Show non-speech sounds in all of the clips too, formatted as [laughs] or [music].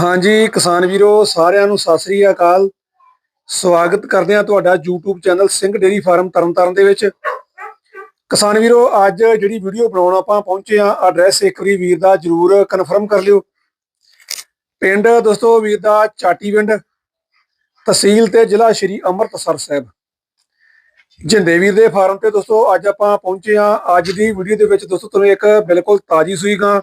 ਹਾਂਜੀ, ਕਿਸਾਨ ਵੀਰੋ, ਸਾਰਿਆਂ ਨੂੰ ਸਤਿ ਸ੍ਰੀ ਅਕਾਲ। ਸਵਾਗਤ ਕਰਦੇ ਹਾਂ ਤੁਹਾਡਾ YouTube channel Singh dairy farm Tarn Taran ਦੇ ਵਿੱਚ। ਕਿਸਾਨ ਵੀਰੋ, ਅੱਜ ਜਿਹੜੀ ਵੀਡੀਓ ਬਣਾਉਣ ਆਪਾਂ ਪਹੁੰਚੇ ਆ ਐਡਰੈਸ ਇੱਕ ਵਾਰੀ ਵੀਰ ਦਾ ਜਰੂਰ ਕਨਫਰਮ ਕਰ ਲਿਓ। ਪਿੰਡ, ਦੋਸਤੋ, ਵੀਰ ਦਾ ਚਾਟੀ ਪਿੰਡ, ਤਹਿਸੀਲ ਤੇ ਜ਼ਿਲ੍ਹਾ ਸ਼੍ਰੀ ਅੰਮ੍ਰਿਤਸਰ ਸਾਹਿਬ। ਜਿੰਦੇ ਵੀਰ ਦੇ ਫਾਰਮ ਤੇ ਦੋਸਤੋ, ਅੱਜ ਆਪਾਂ ਪਹੁੰਚੇ ਆ ਅੱਜ ਦੀ ਵੀਡੀਓ ਦੇ ਵਿੱਚ ਦੋਸਤੋ, ਤੁਹਾਨੂੰ ਇੱਕ ਬਿਲਕੁਲ ਤਾਜੀ ਸੂਈ ਗਾਂ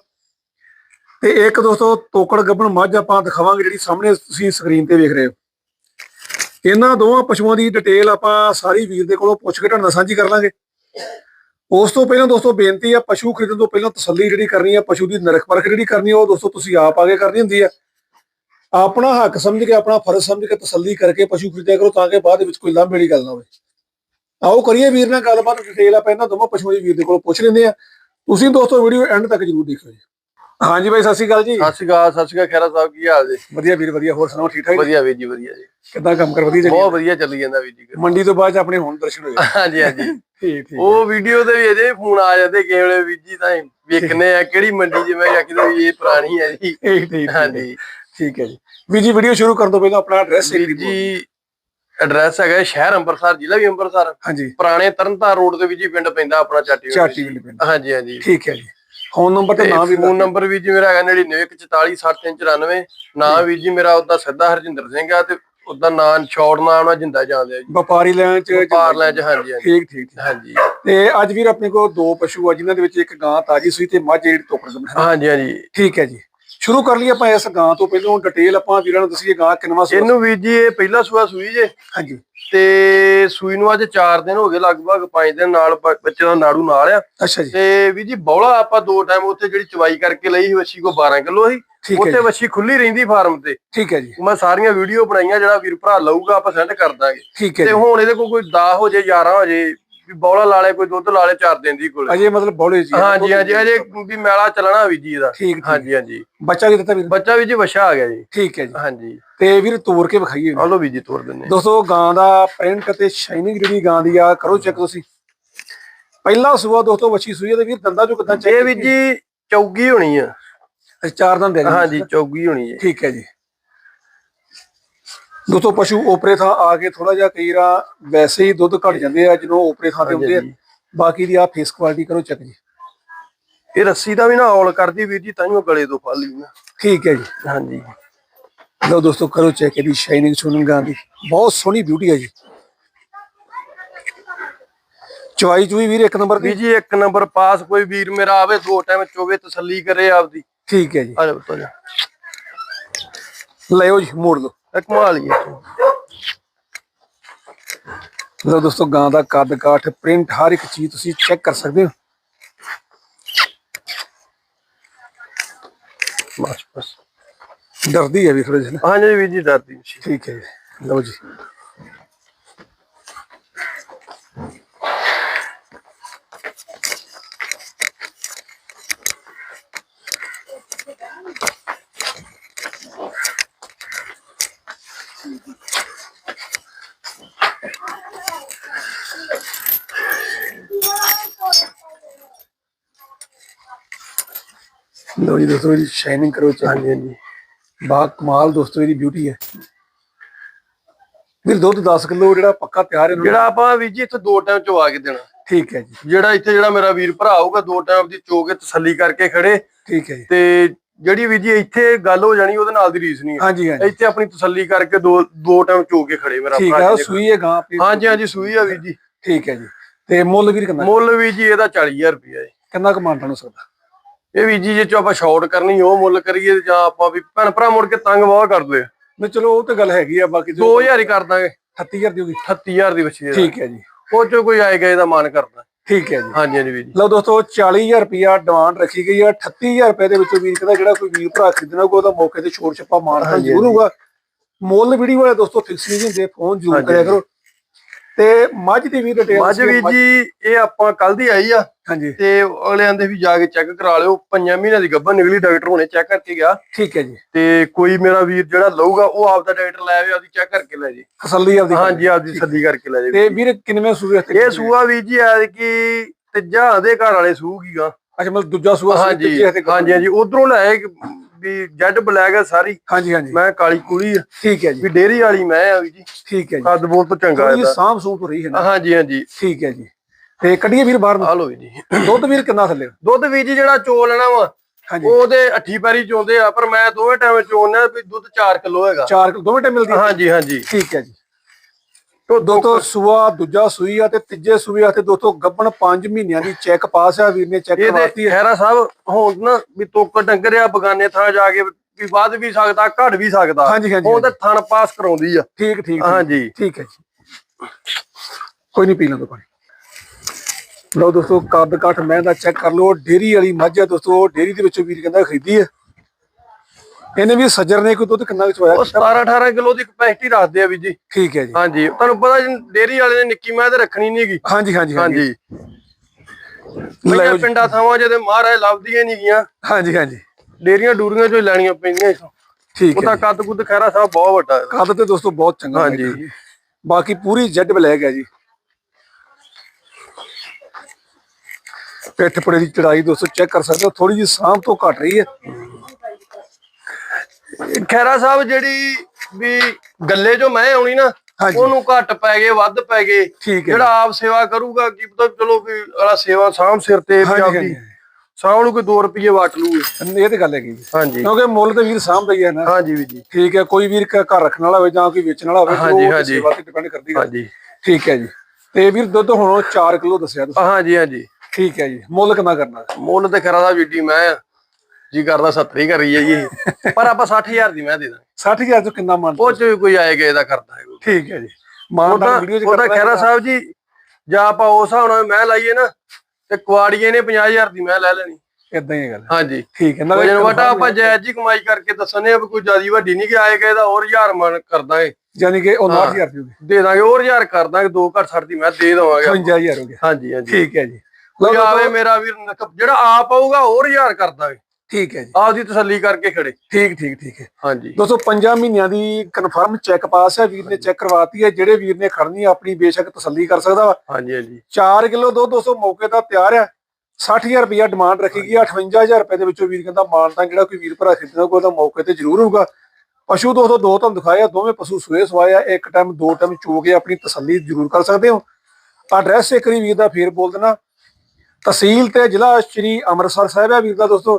ਤੇ ਇੱਕ ਦੋਸਤੋ, ਤੋਕੜ ਗੱਬਣ ਮੱਝ ਆਪਾਂ ਦਿਖਾਵਾਂਗੇ ਜਿਹੜੀ ਸਾਹਮਣੇ ਤੁਸੀਂ ਸਕਰੀਨ ਤੇ ਵੇਖ ਰਹੇ ਹੋ। ਇਹਨਾਂ ਦੋਵਾਂ ਪਸ਼ੂਆਂ ਦੀ ਡਿਟੇਲ ਆਪਾਂ ਸਾਰੀ ਵੀਰ ਦੇ ਕੋਲੋਂ ਪੁੱਛ ਕੇ ਤੁਹਾਡੇ ਨਾਲ ਸਾਂਝੀ ਕਰ ਲਾਂਗੇ। ਉਸ ਤੋਂ ਪਹਿਲਾਂ ਦੋਸਤੋ, ਬੇਨਤੀ ਆ, ਪਸ਼ੂ ਖਰੀਦਣ ਤੋਂ ਪਹਿਲਾਂ ਤਸੱਲੀ ਜਿਹੜੀ ਕਰਨੀ ਆ, ਪਸ਼ੂ ਦੀ ਨਰਖ ਪਰਖ ਜਿਹੜੀ ਕਰਨੀ ਆ, ਉਹ ਦੋਸਤੋ ਤੁਸੀਂ ਆਪ ਆਗੇ ਕਰਨੀ ਹੁੰਦੀ ਆ। ਆਪਣਾ ਹੱਕ ਸਮਝ ਕੇ, ਆਪਣਾ ਫਰਜ਼ ਸਮਝ ਕੇ ਤਸੱਲੀ ਕਰਕੇ ਪਸ਼ੂ ਖਰੀਦਿਆ ਕਰੋ, ਤਾਂ ਕਿ ਬਾਅਦ ਵਿੱਚ ਕੋਈ ਲਾਂਭੇ ਵਾਲੀ ਗੱਲ ਨਾ ਹੋਵੇ। ਆਓ ਕਰੀਏ ਵੀਰ ਨਾਲ ਗੱਲਬਾਤ ਡਿਟੇਲ ਆਪਾਂ ਇਹਨਾਂ ਦੋਵਾਂ ਪਸ਼ੂਆਂ ਦੀ ਵੀਰ ਦੇ ਕੋਲੋਂ ਪੁੱਛ ਲੈਂਦੇ ਆ। ਤੁਸੀਂ ਦੋਸਤੋ ਵੀਡੀਓ ਐਂਡ ਤੱਕ ਜਰੂਰ ਦੇਖਿਓ ਜੀ। ਹਾਂਜੀ ਬਾਈ ਸਤਿ ਸ਼੍ਰੀ ਅਕਾਲ ਜੀ। ਸਤਿ ਸ਼੍ਰੀ ਅਕਾਲ ਸਤਿ ਸ਼੍ਰੀ ਅਕਾਲ ਖੈਰਾ ਸਾਹਿਬ ਕੀ ਹਾਲ ਜੀ? ਵਧੀਆ ਵੀਰ ਵਧੀਆ ਹੋਰ ਸੁਣਾਓ ਠੀਕ ਠਾਕ ਜੀ? ਵਧੀਆ ਵੀਰ ਜੀ ਵਧੀਆ ਜੀ। ਕਿੱਦਾਂ ਕੰਮ ਕਰ ਵਧੀਆ ਚੱਲੀ ਬਹੁਤ ਵਧੀਆ ਚੱਲੀ ਜਾਂਦਾ ਵੀਰ ਜੀ। ਮੰਡੀ ਤੋਂ ਬਾਅਦ ਆਪਣੇ ਹੁਣ ਦਰਸ਼ਨ ਹੋਏ। ਹਾਂਜੀ ਹਾਂਜੀ। ਠੀਕ ਠੀਕ। ਉਹ ਵੀਡੀਓ ਤੇ ਵੀ ਅਜੇ ਫੋਨ ਆ ਜਾਂਦੇ ਕਿਸੇ ਵੇਲੇ ਵੀਰ ਜੀ ਤਾਂ ਵੇਖਨੇ ਆ ਕਿਹੜੀ ਮੰਡੀ ਜਿਵੇਂ ਆਖੀਦਾ ਵੀ ਇਹ ਪੁਰਾਣੀ ਹੈ ਜੀ। ਠੀਕ ਠੀਕ ਹਾਂਜੀ। ਠੀਕ ਹੈ ਜੀ। ਵੀ ਜੀ ਵੀਡੀਓ ਸ਼ੁਰੂ ਕਰਨ ਤੋਂ ਪਹਿਲਾਂ ਆਪਣਾ ਐਡਰੈਸ ਵੀਰ ਜੀ ਐਡਰੈਸ ਹੈਗਾ ਸ਼ਹਿਰ ਅੰਮ੍ਰਿਤਸਰ ਜ਼ਿਲ੍ਹਾ ਵੀ ਅੰਮ੍ਰਿਤਸਰ ਹਾਂਜੀ। ਪੁਰਾਣੇ ਤਰਨਤਾਰਨ ਰੋਡ ਤੇ ਵੀ ਜੀ ਪਿੰਡ ਪੈਂਦਾ ਆਪਣਾ ਚਾਟੀ ਚਾਟੀ ਜੀ। ਪਿੰਡ ਹਾਂਜੀ ਹਾਂਜੀ। ਠੀਕ ਹੈ ਜੀ। ਫੋਨ ਨੰਬਰ ਤੇ ਨਾਮ ਵੀ ਫੋਨ ਨੰਬਰ ਵੀ ਜੀ ਮੇਰਾ ਹੈਗਾ 9944769394 ਨਾਮ ਵੀ ਜੀ ਮੇਰਾ ਉਹਦਾ ਸਿੱਧਾ ਹਰਜਿੰਦਰ ਸਿੰਘ ਆ ਤੇ ਉਹਦਾ ਨਾਮ ਸ਼ਾਰਟ ਨਾਮ ਨਾਲ ਜਿੰਦਾ ਜਾਂਦੇ ਆ ਜੀ। ਵਪਾਰੀ ਲੈਣ ਚ ਪਾਰ ਲੈ ਚ ਹਾਂਜੀ ਠੀਕ ਠੀਕ। ਹਾਂਜੀ। ਤੇ ਅੱਜ ਵੀਰ ਆਪਣੇ ਕੋਲ ਦੋ ਪਸ਼ੂ ਆ ਜਿਨ੍ਹਾਂ ਦੇ ਵਿੱਚ ਇੱਕ ਗਾਂ ਤਾਜੀ ਸੂਈ ਤੇ ਮੱਝ ਜਿਹੜੀ ਟੋਕਰ ਹੈ ਹਾਂਜੀ ਹਾਂਜੀ। ਠੀਕ ਹੈ ਜੀ। ਸ਼ੁਰੂ ਕਰ ਲਈਏ ਆਪਾਂ ਇਸ ਗਾਂ ਤੋਂ। ਪਹਿਲਾਂ ਡਿਟੇਲ ਆਪਾਂ ਵੀਰਾਂ ਨੂੰ ਦੱਸੀਏ ਗਾਂ ਕਿੰਨਵਾ ਸੂਆ। ਇਹਨੂੰ ਵੀਰ ਜੀ ਇਹ ਪਹਿਲਾ ਸੂਆ ਸੂਈ ਜੇ। ਹਾਂਜੀ। ਤੇ ਸੂਈ ਨੂੰ ਅੱਜ 4 ਦਿਨ ਹੋ ਗਏ ਲਗਭਗ 5 ਦਿਨ ਨਾਲ ਬੱਚੇ ਦਾ ਨਾੜੂ ਨਾਲ ਆ। ਅੱਛਾ ਜੀ। ਤੇ ਵੀਰ ਜੀ ਬੌਲਾ ਆਪਾਂ ਦੋ ਟਾਈਮ ਉੱਥੇ ਜਿਹੜੀ ਚਵਾਈ ਕਰਕੇ ਲਈ ਸੀ ਵੱਛੀ ਕੋ 12 ਕਿਲੋ ਸੀ ਉੱਥੇ ਵੱਛੀ ਖੁੱਲੀ ਰਹਿੰਦੀ ਫਾਰਮ ਤੇ। ਠੀਕ ਹੈ ਜੀ। ਮੈਂ ਸਾਰੀਆਂ ਵੀਡੀਓ ਬਣਾਈਆਂ ਜਿਹੜਾ ਵੀਰ ਭਰਾ ਲਊਗਾ ਆਪਾਂ ਸੈਂਡ ਕਰ ਦਾਂਗੇ। ਤੇ ਹੁਣ ਇਹਦੇ ਕੋਲ ਕੋਈ 10 ਹੋ ਜੇ 11 ਹੋ ਜੇ ਵੀ ਬੌਲਾ ਲਾ ਲੈ ਕੋਈ ਦੁੱਧ ਲਾ ਲੈ 4 ਦਿਨ ਦੀ ਕੋਲ। ਅਜੇ ਮਤਲਬ ਬੋਲੇ ਜੀ ਹਾਂਜੀ ਹਾਂਜੀ ਅਜੇ ਵੀ ਮੈਲਾ ਚੱਲਣਾ ਵੀਰ ਜੀ ਇਹਦਾ। ਠੀਕ ਹਾਂਜੀ ਹਾਂਜੀ। ਬੱਚਾ ਕੀ ਦਿੱਤਾ ਵੀਰ ਬੱਚਾ ਵੀਰ ਜੀ ਵਛਾ ਆ ਗਿਆ ਜੀ। ਠੀਕ ਹੈ ਜੀ। ਹਾਂਜੀ। ਤੇ ਵੀਰ ਤੋੜ ਕੇ ਵਿਖਾਈਏ ਆ ਲਓ ਵੀਰ ਜੀ ਤੋੜ ਦਿੰਨੇ ਦੋਸਤੋ ਗਾਂ ਦਾ ਪ੍ਰਿੰਟ ਤੇ ਸ਼ਾਈਨਿੰਗ ਜਿਹੜੀ ਗਾਂ ਦੀ ਆ ਕਰੋ ਚੈੱਕ ਤੁਸੀਂ। ਪਹਿਲਾ ਸੂਆ ਦੋਸਤੋ ਵੱਛੀ ਸੂਈ ਤੇ ਵੀਰ ਦੰਦਾਂ ਚੋਂ ਕਿਦਾਂ ਇਹ ਚੈੱਕ ਵੀਰ ਜੀ ਚੌਗੀ ਹੋਣੀ ਆ। ਚਾਰ ਦੰਦ ਦੇ ਹਾਂਜੀ ਚੌਗੀ ਹੋਣੀ ਹੈ। ਠੀਕ ਹੈ ਜੀ। ਦੋਸਤੋ ਪਸ਼ੂ ਓਪਰੇ ਥਾਂ ਆ ਕੇ ਥੋੜਾ ਜਿਹਾ ਕਈ ਰਾ ਵੈਸੇ ਹੀ ਦੁੱਧ ਘਟ ਜਾਂਦੇ ਆ ਜਦੋਂ ਓਪਰੇ ਥਾਂ ਤੇ ਹੁੰਦੇ ਆ। ਬਾਕੀ ਦੀ ਆ ਫੇਸ ਕੁਆਲਿਟੀ ਕਰੋ ਚੈੱਕ ਜੀ। ਇਹ ਰੱਸੀ ਦਾ ਵੀ ਨਾ ਔਲ ਕਰਦੀ ਵੀਰ ਜੀ ਤਾਈਓ ਗਲੇ ਤੋਂ ਫੜ ਲਈ ਨਾ। ਠੀਕ ਹੈ ਜੀ। ਹਾਂਜੀ। ਲਓ ਦੋਸਤੋ ਕਰੋ ਚੈੱਕ ਇਹਦੀ ਸ਼ਾਈਨਿੰਗ ਸੁਨਿੰਗ ਗਾਂ ਦੀ। ਬਹੁਤ ਸੋਹਣੀ ਬਿਊਟੀ ਹੈ ਜੀ। ਚਵਾਈ ਚੂਈ ਵੀਰ ਇੱਕ ਨੰਬਰ ਦੀ? ਜੀ ਇੱਕ ਨੰਬਰ ਪਾਸ ਕੋਈ ਵੀਰ ਮੇਰਾ ਆਵੇ ਦੋ ਟਾਈਮ ਚੋਵੇ ਤਸੱਲੀ ਕਰੇ ਆਪਦੀ। ਠੀਕ ਹੈ ਜੀ। ਆ ਜਾ ਲਿਓ ਜੀ ਮੋੜ ਲਓ। ਇੱਕ ਮਾਲ ਲਈ ਲਓ ਦੋਸਤੋ ਗਾਂ ਦਾ ਕੱਦ ਕਾਠ ਪ੍ਰਿੰਟ ਹਰ ਇੱਕ ਚੀਜ਼ ਤੁਸੀਂ ਚੈੱਕ ਕਰ ਸਕਦੇ ਹੋ। ਬਸ ਬਸ ਡਰਦੀ ਹੈ ਵੀ ਥੋੜਾ ਜਿਹਾ ਹਾਂਜੀ ਵੀਰ ਜੀ ਡਰਦੀ ਠੀਕ ਹੈ ਲਓ ਜੀ। ਲਓ ਜੀ ਦੋਸਤੋ ਇਹਦੀ ਸ਼ਾਈਨਿੰਗ ਕਰੋ ਹਾਂਜੀ ਹਾਂਜੀ। ਬਾ ਕਮਾਲ ਦੋਸਤੋ ਇਹਦੀ ਬਿਊਟੀ ਹੈ। ਵੀਰ ਦੁੱਧ 10 ਕਿਲੋ ਜਿਹੜਾ ਪੱਕਾ ਤਿਆਰ ਹੈ। ਜਿਹੜਾ ਆਪਾਂ ਵੀਰ ਜੀ ਇੱਥੇ ਦੋ ਟਾਈਮ ਚਵਾ ਕੇ ਦੇਣਾ। ਠੀਕ ਹੈ ਜੀ। ਜਿਹੜਾ ਇੱਥੇ ਜਿਹੜਾ ਮੇਰਾ ਵੀਰ ਭਰਾ ਆਊਗਾ ਦੋ ਟਾਈਮ ਦੀ ਚੋ ਕੇ ਤਸੱਲੀ ਕਰਕੇ ਖੜੇ। ਠੀਕ ਹੈ ਜੀ। ਤੇ ਜਿਹੜੀ ਵੀਰ ਜੀ ਇੱਥੇ ਗੱਲ ਹੋ ਜਾਣੀ ਉਹਦੇ ਨਾਲ ਦੀ ਰੀਸ ਨਹੀਂ ਹੈ। ਹਾਂਜੀ ਹਾਂਜੀ। ਇੱਥੇ ਆਪਣੀ ਤਸੱਲੀ ਕਰਕੇ ਦੋ ਦੋ ਟਾਈਮ ਚੋ ਕੇ ਖੜੇ ਮੇਰਾ ਠੀਕ ਹੈ ਸੂਈ ਹੈ ਗਾਂ ਆਪਣੀ। ਹਾਂਜੀ ਹਾਂਜੀ ਸੂਈ ਆ ਵੀਰ ਜੀ। ਠੀਕ ਹੈ ਜੀ। ਤੇ ਮੁੱਲ ਵੀਰ ਕਿੰਨਾ? ਮੁੱਲ ਵੀ ਜੀ ਇਹਦਾ 40000 ਰੁਪਇਆ ਹੈ ਕਿੰਨਾ ਕੁ ਮਾਨਤਾ ਨੂੰ ਸਕਦਾ? ਇਹ ਵੀ ਜੀ ਜੇ ਚੋ ਆਪਾਂ ਸ਼ਾਰਟ ਕਰਨੀ ਉਹ ਮੁੱਲ ਕਰੀਏ ਜਾਂ ਆਪਾਂ ਵੀ ਭੈਣ ਭਰਾ ਮੁੜ ਕੇ ਤੰਗ ਵਾਹ ਕਰਦੇ ਆ। ਨਹੀਂ ਚਲੋ ਉਹ ਤੇ ਗੱਲ ਹੈਗੀ ਆ ਬਾਕੀ ਜੋ 2000 ਹੀ ਕਰ ਦਾਂਗੇ। 38000 ਦੀ ਹੋਗੀ 38000 ਦੀ ਬੱਚੀ ਠੀਕ ਹੈ ਜੀ। ਉਹ ਚੋ ਕੋਈ ਆਏਗਾ ਇਹਦਾ ਮਾਨ ਕਰਦਾ। ਠੀਕ ਹੈ ਜੀ। ਹਾਂਜੀ ਹਾਂਜੀ ਵੀਰ ਜੀ। ਲਓ ਦੋਸਤੋ 40000 ਰੁਪਿਆ ਡਿਮਾਂਡ ਰੱਖੀ ਗਈ ਆ। 38000 ਰੁਪਏ ਦੇ ਵਿੱਚੋਂ ਵੀਰ ਕਹਿੰਦਾ ਜਿਹੜਾ ਕੋਈ ਵੀਰ ਭਰਾ ਖਰੀਦਣਾ ਕੋਈ ਉਹਦਾ ਮੌਕੇ ਤੇ ਛੋੜ ਛੱਪਾ ਹਾਂਜੀ, ਜ਼ਰੂਰ ਹੋਊਗਾ। ਮੁੱਲ ਵੀਡੀਓ ਵਾਲੇ ਦੋਸਤੋ ਫਿਕਸ ਨਹੀਂ ਹੁੰਦੇ ਫੋਨ ਜ਼ਰੂਰ ਕਰਿਆ ਕਰੋ। ਤੇ ਮੱਝ ਦੀ ਵੀ ਡਿਟੇਲ ਮੱਝ ਵੀਰ ਜੀ ਇਹ ਆਪਾਂ ਕੱਲ ਦੀ ਆਈ ਆ। ਹਾਂਜੀ। ਤੇ ਅਗਲੇ ਆਂਦੇ ਵੀ ਜਾ ਕੇ ਚੈੱਕ ਕਰਾ ਲਿਓ। ਪੰਜਾਂ ਮਹੀਨਿਆਂ ਦੀ ਗੱਭਾ ਨਿਕਲੀ ਡਾਕਟਰ ਹੁਣੇ ਚੈੱਕ ਕਰਕੇ ਗਿਆ। ਠੀਕ ਹੈ ਜੀ। ਤੇ ਕੋਈ ਮੇਰਾ ਵੀਰ ਜਿਹੜਾ ਲਊਗਾ ਉਹ ਆਪਦਾ ਡਾਕਟਰ ਲੈ ਆਵੇ ਆਪਦੀ ਚੈੱਕ ਕਰਕੇ ਲੈ ਜੇ। ਤਸੱਲੀ ਆਪਦੀ ਹਾਂਜੀ ਆਪਦੀ ਸੱਦੀ ਕਰਕੇ ਲੈ ਜੇ ਤੇ ਵੀਰ ਕਿੰਨਵੇਂ ਸੂਏ ਤੇ ਇਹ ਸੂਆ ਵੀਰ ਜੀ ਐ ਕਿ ਤੀਜਾ ਦੇ ਘਰ ਵਾਲੇ ਸੂਗੀਗਾ ਅੱਛਾ ਮਤਲਬ ਦੂਜਾ ਸੂਆ ਹਾਂਜੀ ਹਾਂਜੀ ਹਾਂਜੀ ਉਧਰੋਂ ਲੈ ਆਏ ਵੀ ਜੈਡ ਬਲੈਕ ਹੈ ਸਾਰੀ। ਹਾਂਜੀ ਹਾਂਜੀ। ਮੈਂ ਕਾਲੀ ਕੁੜੀ ਆ। ਠੀਕ ਹੈ ਜੀ। ਵੀ ਡੇਰੀ ਵਾਲੀ ਮੈਂ ਆ ਵੀ ਜੀ। ਠੀਕ ਹੈ ਜੀ। ਕੱਦ ਬੋਲ ਤੋਂ ਚੰਗਾ ਥੋੜੀ ਇਹਦਾ। ਸਾਂਭ ਸੂਪ ਰਹੀ ਹੈ ਨਾ। ਹਾਂਜੀ ਹਾਂਜੀ। ਠੀਕ ਹੈ ਜੀ। ਤੇ ਕੱਢੀਏ ਵੀਰ ਬਾਹਰ ਨੂੰ। ਆ ਲੋ ਜੀ। ਦੁੱਧ ਵੀਰ ਕਿੰਨਾ ਥੱਲੇ? ਦੁੱਧ ਵੀ ਜੀ ਜਿਹੜਾ ਚੋ ਲੈਣਾ ਵਾ ਹਾਂਜੀ। ਉਹਦੇ ਅੱਠੀ ਪੈਰੀ ਚੋਂਦੇ ਆ ਪਰ ਮੈਂ ਦੋਵੇਂ ਟਾਈਮ ਚੋਣਿਆ ਵੀ ਦੁੱਧ 4 ਕਿਲੋ ਹੈਗਾ। 4 ਕਿਲੋ ਦੋਵੇਂ ਟਾਈਮ ਮਿਲਦੀ ਹੈ। ਹਾਂਜੀ ਹਾਂਜੀ। ਠੀਕ ਹੈ ਜੀ। ਤੋ ਦੋਸਤੋ ਸੂਆ ਦੂਜਾ ਸੂਈ ਆ ਤੇ ਤੀਜੇ ਸੂਏ ਆ ਤੇ ਦੋਸਤੋ ਗੱਬਣ 5 ਮਹੀਨਿਆਂ ਦੀ ਚੈੱਕ ਪਾਸ ਆ ਵੀਰ ਨੇ ਚੈੱਕ ਕਰਵਾਤੀ ਹੈ ਖੈਰਾ ਸਾਹਿਬ ਹੁਣ ਨਾ ਵੀ ਤੋਕ ਡੰਗਰ ਆ ਬਗਾਨੇ ਥਾਂ ਜਾ ਕੇ ਵੀ ਵੱਧ ਵੀ ਸਕਦਾ ਘਟ ਵੀ ਸਕਦਾ। ਹਾਂਜੀ, ਹਾਂਜੀ, ਹੁਣ ਤਾਂ ਥਣ ਪਾਸ ਕਰਾਉਂਦੀ ਆ। ਠੀਕ ਠੀਕ ਠੀਕ। ਹਾਂਜੀ। ਠੀਕ ਹੈ ਜੀ। ਕੋਈ ਨਹੀਂ ਪੀ ਲੈਂਦਾ ਪਾਣੀ। ਲਓ ਦੋਸਤੋ ਕੱਦ ਕਾਠ ਮੈਂ ਦਾ ਚੈੱਕ ਕਰ ਲਓ। ਡੇਰੀ ਵਾਲੀ ਮੱਝ ਆ ਦੋਸਤੋ ਡੇਰੀ ਦੇ ਵਿੱਚੋਂ ਵੀਰ ਕਹਿੰਦਾ ਖਰੀਦੀ ਹੈ ਇਹਨੇ ਵੀ ਸੱਜਰ ਨੇ ਕੋਈ ਦੁੱਧ ਕਿੰਨਾ ਉਹ ਚਵਾਇਆ 17 18 ਕਿਲੋ ਦੀ ਕਪੈਸਿਟੀ ਰੱਖਦੇ ਆ ਵੀ ਜੀ। ਠੀਕ ਹੈ ਜੀ। ਹਾਂਜੀ ਤੁਹਾਨੂੰ ਪਤਾ ਜੀ ਡੇਰੀ ਵਾਲੇ ਨੇ ਨਿੱਕੀ ਮੈਂ ਤੇ ਰੱਖਣੀ ਨਹੀਂਗੀ ਹਾਂਜੀ ਹਾਂਜੀ ਹਾਂਜੀ। ਲੈ ਜੀ। ਪਿੰਡਾਂ ਥਾਵਾਂ ਜਿਹਦੇ ਮਹਾਰਾਜ ਲੱਭਦੀਆਂ ਨਹੀਂ ਗੀਆਂ। ਹਾਂਜੀ ਹਾਂਜੀ। ਡੇਰੀਆਂ ਡੂਰੀਆਂ ਚੋਂ ਲੈਣੀਆਂ ਪੈਂਦੀਆਂ ਇੱਥੋਂ। ਠੀਕ ਉਹਦਾ ਹੈ ਕੱਦ ਕੁੱਦ ਖੈਰਾ ਸਾਹਿਬ ਬਹੁਤ ਵੱਡਾ ਕੱਦ ਤੇ ਦੋਸਤੋ ਬਹੁਤ ਚੰਗਾ ਹਾਂਜੀ। ਜੀ। ਬਾਕੀ ਪੂਰੀ ਜੈਡ ਬਲੈਕ ਹੈ ਜੀ। ਪਿੱਠ ਪੜੇ ਦੀ ਚੜਾਈ ਦੋਸਤੋ ਚੈੱਕ ਕਰ ਸਕਦੇ ਹੋ ਥੋੜੀ ਜਿਹੀ ਸਾਂਭ ਤੋਂ ਘਟ ਰਹੀ ਹੈ। ਖੈਰਾ ਸਾਹਿਬ ਜਿਹੜੀ ਵੀ ਗੱਲੇ ਚੋਂ ਮੈਂ ਆਉਣੀ ਨਾ। ਉਹਨੂੰ ਘੱਟ ਪੈ ਗਏ ਵੱਧ ਪੈ ਗਏ। ਜਿਹੜਾ ਆਪ ਸੇਵਾ ਕਰੂਗਾ ਕੀ ਪਤਾ ਚਲੋ ਵੀ ਅਲਾ ਸੇਵਾ ਸਾਂਭ ਸਿਰ ਤੇ ਹਾਂਜੀ। ਸਾਂਭ ਨੂੰ ਕੋਈ 2 ਰੁਪਏ ਵਟ ਲੂਗੇ ਇਹ ਤੇ ਗੱਲ ਹੈਗੀ। ਜੀ ਹਾਂਜੀ। ਕਿਉਂਕਿ ਮੁੱਲ ਤੇ ਵੀਰ ਸਾਂਭਦਾ ਹੀ ਹੈ ਨਾ। ਹਾਂਜੀ ਵੀ ਜੀ। ਠੀਕ ਹੈ ਕੋਈ ਵੀਰ ਘਰ ਰੱਖਣ ਵਾਲਾ ਹੋਵੇ ਜਾਂ ਕੋਈ ਵੇਚਣ ਵਾਲਾ ਹੋਵੇ ਹਾਂਜੀ, ਹਾਂਜੀ। ਸੇਵਾ ਤੇ ਡਿਪੈਂਡ ਕਰਦੀ ਹੈ ਹਾਂਜੀ। ਠੀਕ ਹੈ ਜੀ। ਤੇ ਵੀਰ ਦੁੱਧ ਹੁਣ 4 ਕਿਲੋ ਦੱਸਿਆ ਤੁਸੀਂ। ਹਾਂਜੀ ਹਾਂਜੀ। ਠੀਕ ਹੈ ਜੀ। ਮੁੱਲ ਕਿੰਨਾ ਕਰਨਾ? ਮੁੱਲ ਤੇ ਖਰਾ ਦਾ ਵੀਡੀ ਮੈਂ। ਜੀ ਕਰਦਾ 70 ਹੀ ਕਰੀ ਜਾਈਏ [laughs] ਪਰ ਆਪਾਂ 60000 ਦੀ ਮੈਂ ਦੇ ਦਾਂਗੇ। 60000 ਤੋਂ ਕਿੰਨਾ ਮੰਨ ਉਹ ਚ ਕੋਈ ਆਏਗਾ ਇਹਦਾ ਕਰਦਾ। ਠੀਕ ਹੈ ਜੀ। ਮਾਨ ਦਾ ਵੀਡੀਓ ਚ ਕਰਨਾ ਖੈਰਾ। ਸਾਹਿਬ ਜੀ ਜਾਂ ਆਪਾਂ ਉਸ ਹਿਸਾਬ ਨਾਲ ਮੈਂ ਲਾਈਏ ਨਾ ਤੇ ਕੁਆੜੀਏ ਨੇ 50000 ਦੀ ਮੈਂ ਲੈ ਲੈਣੀ। ਏਦਾਂ ਹੀ ਹੈ ਗੱਲ। ਹਾਂਜੀ। ਠੀਕ ਹੈ ਵਜਨ ਵਟਾ ਆਪਾਂ ਜਾਇਜ਼ ਜੀ ਕਮਾਈ ਕਰਕੇ ਦੱਸਣੇ ਆ ਕੋਈ ਜਿਆਦੀ ਵੱਡੀ ਨਹੀਂ ਕਿ ਆਏਗਾ ਇਹਦਾ ਹੋਰ ਹਜ਼ਾਰ ਮਨ ਕਰ ਦਾਂਗੇ। ਯਾਨੀ ਕਿ ਉਹ 9000 ਰੁਪਏ ਦੀ ਦਾਂਗੇ ਹੋਰ ਹਜ਼ਾਰ ਕਰ ਦਾਂਗੇ ਦੋ ਘੱਟ ਛੱਡ ਦੀ ਮੈਂ ਦੇ ਦਵਾਂਗੇ। 55000 ਹੋ ਗਿਆ। ਹਾਂਜੀ ਹਾਂਜੀ। ਠੀਕ ਹੈ ਜੀ। ਕੋਈ ਆਵੇ ਮੇਰਾ ਵੀਰ ਜਿਹੜਾ ਆਪ ਆਊਗਾ ਹੋਰ ਹਜ਼ਾਰ ਕਰ ਦਾਂਗੇ। ਠੀਕ ਹੈ ਜੀ। ਆਪਦੀ ਤਸੱਲੀ ਕਰਕੇ ਖੜੇ। ਠੀਕ ਠੀਕ ਠੀਕ ਹੈ। ਹਾਂਜੀ। ਦੋਸਤੋ 5 ਮਹੀਨਿਆਂ ਦੀ ਕਨਫਰਮ ਚੈੱਕ ਪਾਸ ਹੈ ਵੀਰ ਨੇ ਚੈੱਕ ਕਰਵਾਤੀ ਹੈ। ਜਿਹੜੇ ਵੀਰ ਨੇ ਖੜਨੀ ਆਪਣੀ ਬੇਸ਼ੱਕ ਤਸੱਲੀ ਕਰ ਸਕਦਾ ਵਾ। ਹਾਂਜੀ ਹਾਂਜੀ। 4 ਕਿਲੋ ਦੁੱਧ ਦੋਸਤੋ ਮੌਕੇ ਦਾ ਤਿਆਰ ਹੈ। 60000 ਰੁਪਇਆ ਡਿਮਾਂਡ ਰੱਖੀ ਗਈ ਹੈ। 58000 ਰੁਪਏ ਦੇ ਵਿੱਚੋਂ ਵੀਰ ਕਹਿੰਦਾ ਮਾਨ ਤਾਂ ਜਿਹੜਾ ਕੋਈ ਵੀਰ ਭਰਾ ਖਰੀਦਣਾ ਕੋਈ ਉਹਦਾ ਮੌਕੇ ਤੇ ਜ਼ਰੂਰ ਹੋਊਗਾ। ਪਸ਼ੂ ਦੋਸਤੋ ਦੋ ਤੁਹਾਨੂੰ ਦਿਖਾਏ ਆ ਦੋਵੇਂ ਪਸ਼ੂ ਸੂਏ ਸਵਾਏ ਆ। ਇੱਕ ਟਾਈਮ ਦੋ ਟਾਈਮ ਚੋ ਕੇ ਆਪਣੀ ਤਸੱਲੀ ਜ਼ਰੂਰ ਕਰ ਸਕਦੇ ਹੋ। ਐਡਰੈਸ ਇੱਕ ਵੀਰ ਦਾ ਫੇਰ ਬੋਲ ਦੇਣਾ। ਤਹਿਸੀਲ ਤੇ ਜ਼ਿਲ੍ਹਾ ਸ਼੍ਰੀ ਅੰਮ੍ਰਿਤਸਰ ਸਾਹਿਬ ਹੈ ਵੀਰ ਦਾ ਦੋਸਤੋ।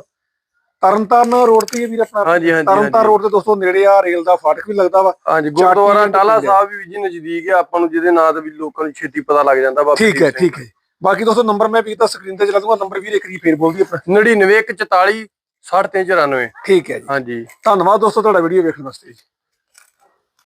ਤਰਨਤਾਰਨ ਰੋਡ ਤੇ ਹੀ ਹੈ ਵੀਰ ਆਪਣਾ। ਹਾਂਜੀ ਹਾਂਜੀ ਤਰਨਤਾਰਨ ਹਾਂਜੀ ਰੋਡ ਤੇ ਦੋਸਤੋ ਨੇੜੇ ਆ ਰੇਲ ਦਾ ਫਾਟਕ ਵੀ ਲੱਗਦਾ ਵਾ। ਹਾਂਜੀ ਗੁਰਦੁਆਰਾ ਟਾਲਾ ਪਿੰਡ ਹੈ। ਸਾਹਿਬ ਵੀ ਜੀ ਨਜ਼ਦੀਕ ਹੈ ਆਪਾਂ ਨੂੰ ਜਿਹਦੇ ਨਾਂ ਤੇ ਵੀ ਲੋਕਾਂ ਨੂੰ ਛੇਤੀ ਪਤਾ ਲੱਗ ਜਾਂਦਾ ਬਾਬਾ ਠੀਕ ਹੈ ਠੀਕ ਹੈ ਬਾਕੀ ਦੋਸਤੋ ਨੰਬਰ ਮੈਂ ਵੀਰ ਦਾ ਸਕਰੀਨ ਤੇ ਚਲਾ ਦੂੰਗਾ ਨੰਬਰ ਵੀਰ ਇੱਕ ਵਾਰੀ ਫੇਰ ਬੋਲ ਦੀ ਆਪਣਾ। 99 144 63 94 ਠੀਕ ਹੈ ਜੀ। ਹਾਂਜੀ। ਧੰਨਵਾਦ ਦੋਸਤੋ ਤੁਹਾਡਾ ਵੀਡੀਓ ਵੇਖਣ ਵਾਸਤੇ ਜੀ।